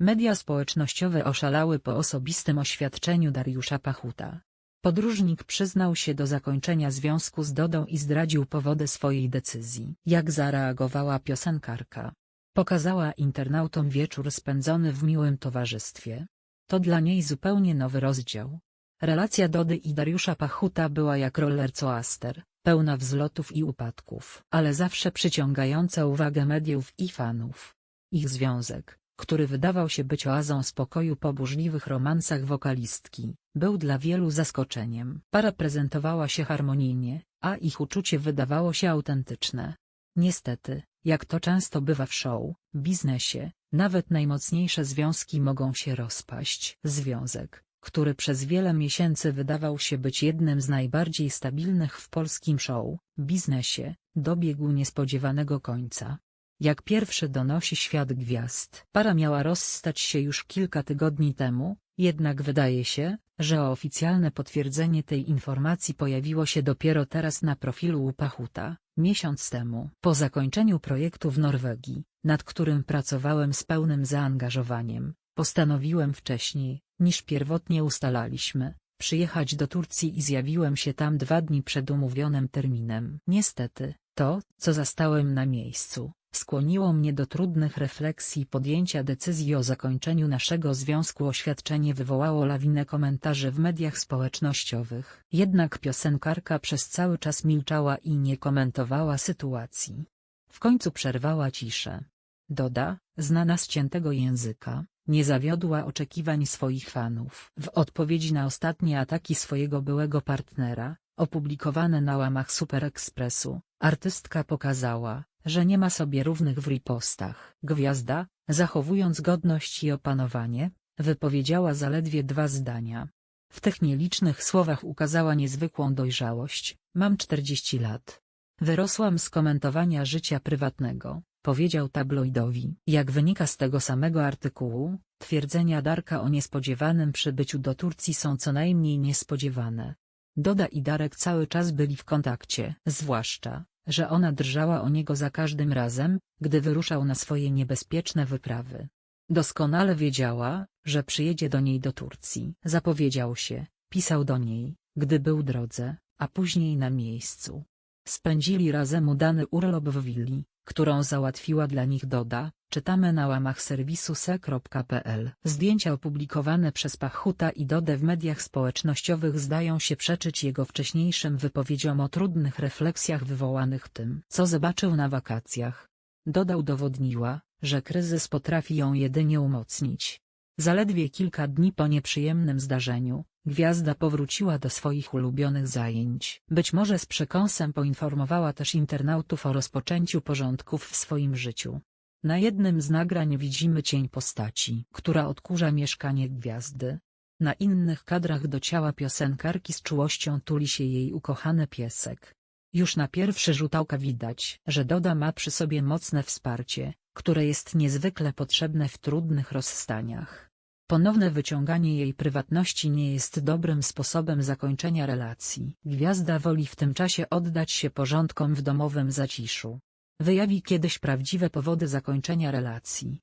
Media społecznościowe oszalały po osobistym oświadczeniu Dariusza Pachuta. Podróżnik przyznał się do zakończenia związku z Dodą i zdradził powody swojej decyzji. Jak zareagowała piosenkarka? Pokazała internautom wieczór spędzony w miłym towarzystwie. To dla niej zupełnie nowy rozdział. Relacja Dody i Dariusza Pachuta była jak roller coaster, pełna wzlotów i upadków, ale zawsze przyciągająca uwagę mediów i fanów. Ich związek, który wydawał się być oazą spokoju po burzliwych romansach wokalistki, był dla wielu zaskoczeniem. Para prezentowała się harmonijnie, a ich uczucie wydawało się autentyczne. Niestety, jak to często bywa w show, biznesie, nawet najmocniejsze związki mogą się rozpaść. Związek, który przez wiele miesięcy wydawał się być jednym z najbardziej stabilnych w polskim show, biznesie, dobiegł niespodziewanego końca. Jak pierwszy donosi świat gwiazd. Para miała rozstać się już kilka tygodni temu, jednak wydaje się, że oficjalne potwierdzenie tej informacji pojawiło się dopiero teraz na profilu Pachuta, miesiąc temu. Po zakończeniu projektu w Norwegii, nad którym pracowałem z pełnym zaangażowaniem, postanowiłem wcześniej, niż pierwotnie ustalaliśmy, przyjechać do Turcji i zjawiłem się tam dwa dni przed umówionym terminem. Niestety, to, co zastałem na miejscu, skłoniło mnie do trudnych refleksji i podjęcia decyzji o zakończeniu naszego związku. Oświadczenie wywołało lawinę komentarzy w mediach społecznościowych. Jednak piosenkarka przez cały czas milczała i nie komentowała sytuacji. W końcu przerwała ciszę. Doda, znana z ciętego języka, nie zawiodła oczekiwań swoich fanów. W odpowiedzi na ostatnie ataki swojego byłego partnera, opublikowane na łamach Super Expressu, artystka pokazała, że nie ma sobie równych w ripostach. Gwiazda, zachowując godność i opanowanie, wypowiedziała zaledwie dwa zdania. W tych nielicznych słowach ukazała niezwykłą dojrzałość, mam 40 lat. Wyrosłam z komentowania życia prywatnego, powiedział tabloidowi. Jak wynika z tego samego artykułu, twierdzenia Darka o niespodziewanym przybyciu do Turcji są co najmniej niespodziewane. Doda i Darek cały czas byli w kontakcie, zwłaszcza, że ona drżała o niego za każdym razem, gdy wyruszał na swoje niebezpieczne wyprawy. Doskonale wiedziała, że przyjedzie do niej do Turcji. Zapowiedział się, pisał do niej, gdy był drodze, a później na miejscu. Spędzili razem udany urlop w willi, którą załatwiła dla nich Doda, czytamy na łamach serwisu se.pl. Zdjęcia opublikowane przez Pachuta i Dodę w mediach społecznościowych zdają się przeczyć jego wcześniejszym wypowiedziom o trudnych refleksjach wywołanych tym, co zobaczył na wakacjach. Doda udowodniła, że kryzys potrafi ją jedynie umocnić. Zaledwie kilka dni po nieprzyjemnym zdarzeniu, gwiazda powróciła do swoich ulubionych zajęć. Być może z przekąsem poinformowała też internautów o rozpoczęciu porządków w swoim życiu. Na jednym z nagrań widzimy cień postaci, która odkurza mieszkanie gwiazdy. Na innych kadrach do ciała piosenkarki z czułością tuli się jej ukochany piesek. Już na pierwszy rzut oka widać, że Doda ma przy sobie mocne wsparcie, które jest niezwykle potrzebne w trudnych rozstaniach. Ponowne wyciąganie jej prywatności nie jest dobrym sposobem zakończenia relacji. Gwiazda woli w tym czasie oddać się porządkom w domowym zaciszu. Wyjawi kiedyś prawdziwe powody zakończenia relacji.